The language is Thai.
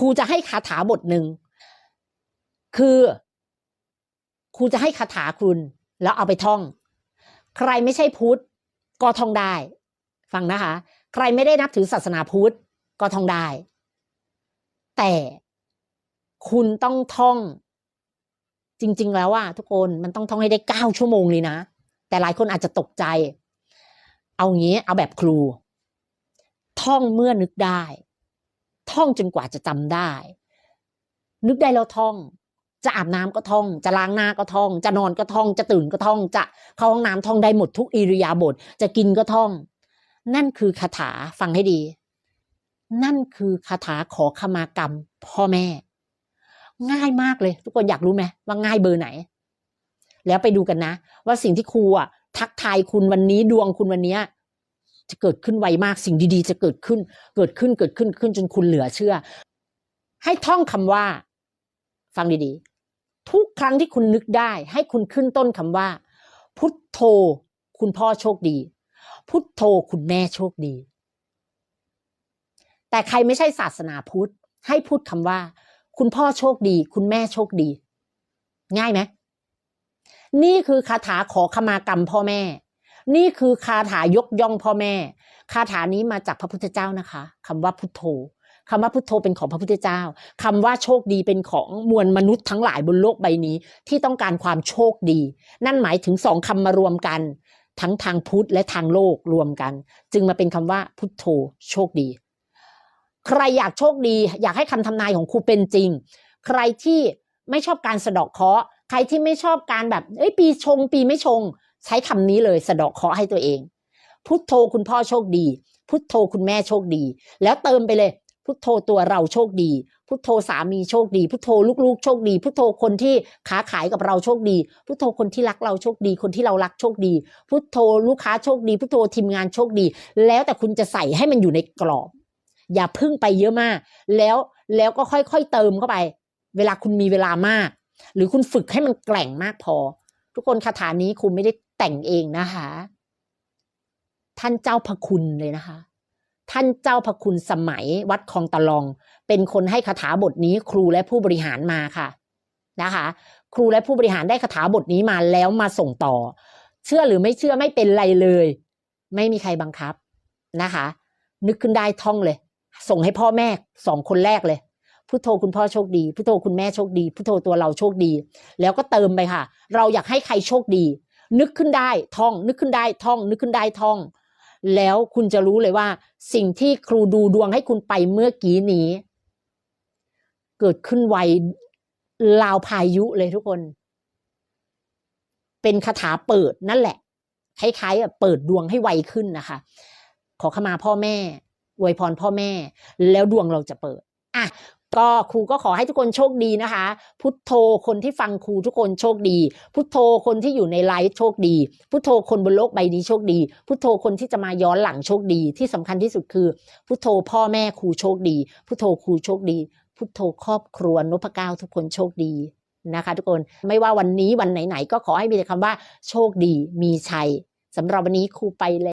ครูจะให้คาถาบทหนึ่งคือ ครูจะให้คาถาคุณ แล้วเอาไปท่อง ใครไม่ใช่พุทธก็ท่องได้ ฟังนะคะ ใครไม่ได้นับถือศาสนาพุทธก็ท่องได้ แต่คุณต้องท่อง จริง ๆ แล้วอะทุกคนมันต้องท่องให้ได้เก้าชั่วโมงเลยนะ แต่หลายคนอาจจะตกใจ เอางี้ เอาแบบครู ท่องเมื่อนึกได้ ท่องจนกว่าจะจำได้ นึกได้แล้วท่อง จะอาบน้ำก็ท่อง จะล้างหน้าก็ท่อง จะนอนก็ท่อง จะตื่นก็ท่อง จะเข้าห้องน้ำท่องได้หมดทุกอิริยาบถจะกินก็ท่อง นั่นคือคาถาฟังให้ดี นั่นคือคาถาขอขมากรรม พ่อแม่ ง่ายมากเลย ทุกคนอยากรู้ไหมว่าง่ายเบอร์ไหน แล้วไปดูกันนะ ว่าสิ่งที่ครูอะทักทายคุณวันนี้ดวงคุณวันเนี้ย จะเกิดขึ้นไวมากสิ่งดีๆ จะเกิดขึ้น เกิดขึ้นเกิดขึ้นขึ้นจนคุณเหลือเชื่อ ให้ท่องคำว่า ฟังดีๆ ทุกครั้งที่คุณนึกได้ ให้คุณขึ้นต้นคำว่า พุทโธ คุณพ่อโชคดี พุทโธคุณแม่โชคดี แต่ใครไม่ใช่ศาสนาพุทธ ให้พูดคำว่า คุณพ่อโชคดี คุณแม่โชคดี ง่ายไหมนี่คือคาถาขอขมากรรมพ่อแม่ นี่คือคาถายกย่องพ่อแม่ คาถานี้มาจากพระพุทธเจ้านะคะคำว่าพุทโธคำว่าพุทโธเป็นของพระพุทธเจ้าคำว่าโชคดีเป็นของมวลมนุษย์ทั้งหลายบนโลกใบนี้ ที่ต้องการความโชคดี นั่นหมายถึงสองคำมารวมกัน ทั้งทางพุทธและทางโลกรวมกัน จึงมาเป็นคำว่าพุทโธโชคดี ใครอยากโชคดี อยากให้คำทำนายของครูเป็นจริง ใครที่ไม่ชอบการสะดอกเคราะห์ใครที่ไม่ชอบการแบบเอ้ยปีชง ปีไม่ชง ใช้คำนี้เลยสะเดอกเคาะให้ตัวเอง พุทโธคุณพ่อโชคดี พุทโธคุณแม่โชคดี แล้วเติมไปเลย พุทโธตัวเราโชคดี พุทโธสามีโชคดี พุทโธลูกๆโชคดี พุทโธคนที่ค้าขายกับเราโชคดี พุทโธคนที่รักเราโชคดี คนที่เรารักโชคดี พุทโธลูกค้าโชคดี พุทโธทีมงานโชคดี แล้วแต่คุณจะใส่ให้มันอยู่ในกรอบ อย่าพึ่งไปเยอะมาก แล้วแล้วก็ค่อยๆเติมเข้าไป เวลาคุณมีเวลามาก หรือคุณฝึกให้มันแกร่งมากพอ ทุกคนคาถานี้ครูไม่ได้ แต่งเองนะคะ ท่านเจ้าพระคุณเลยนะคะ ท่านเจ้าพระคุณสมัยวัดคลองตะลอง เป็นคนให้คาถาบทนี้ครูและผู้บริหารมาค่ะนะคะ ครูและผู้บริหารได้คาถาบทนี้มาแล้วมาส่งต่อ เชื่อหรือไม่เชื่อไม่เป็นไรเลย ไม่มีใครบังคับนะคะ นึกขึ้นได้ท่องเลย ส่งให้พ่อแม่สองคนแรกเลยพุทโธคุณพ่อโชคดีพุทโธคุณแม่โชคดีพุทโธตัวเราโชคดี แล้วก็เติมไปค่ะ เราอยากให้ใครโชคดี นึกขึ้นได้ท่อง นึกขึ้นได้ท่อง นึกขึ้นได้ท่อง แล้วคุณจะรู้เลยว่า สิ่งที่ครูดูดวงให้คุณไปเมื่อกี้นี้ เกิดขึ้นไวลาวพายุเลยทุกคน เป็นคาถาเปิดนั่นแหละคล้ายๆเปิดดวงให้ไวขึ้นนะคะ ขอขมาพ่อแม่อวยพรพ่อแม่ แล้วดวงเราจะเปิดอะ ก็ครูก็ขอให้ทุกคนโชคดีนะคะ พุทโธคนที่ฟังครูทุกคนโชคดี พุทโธคนที่อยู่ในไลฟ์โชคดี พุทโธคนบนโลกใบนี้โชคดี พุทโธคนที่จะมาย้อนหลังโชคดี ที่สำคัญที่สุดคือ พุทโธพ่อแม่ครูโชคดี พุทโธครูโชคดี พุทโธครอบครัวนพเก้าทุกคนโชคดีนะคะทุกคนไม่ว่าวันนี้วันไหนๆก็ขอให้มีแต่คำว่าโชคดีมีชัยสำหรับวันนี้ครูไปแล้ว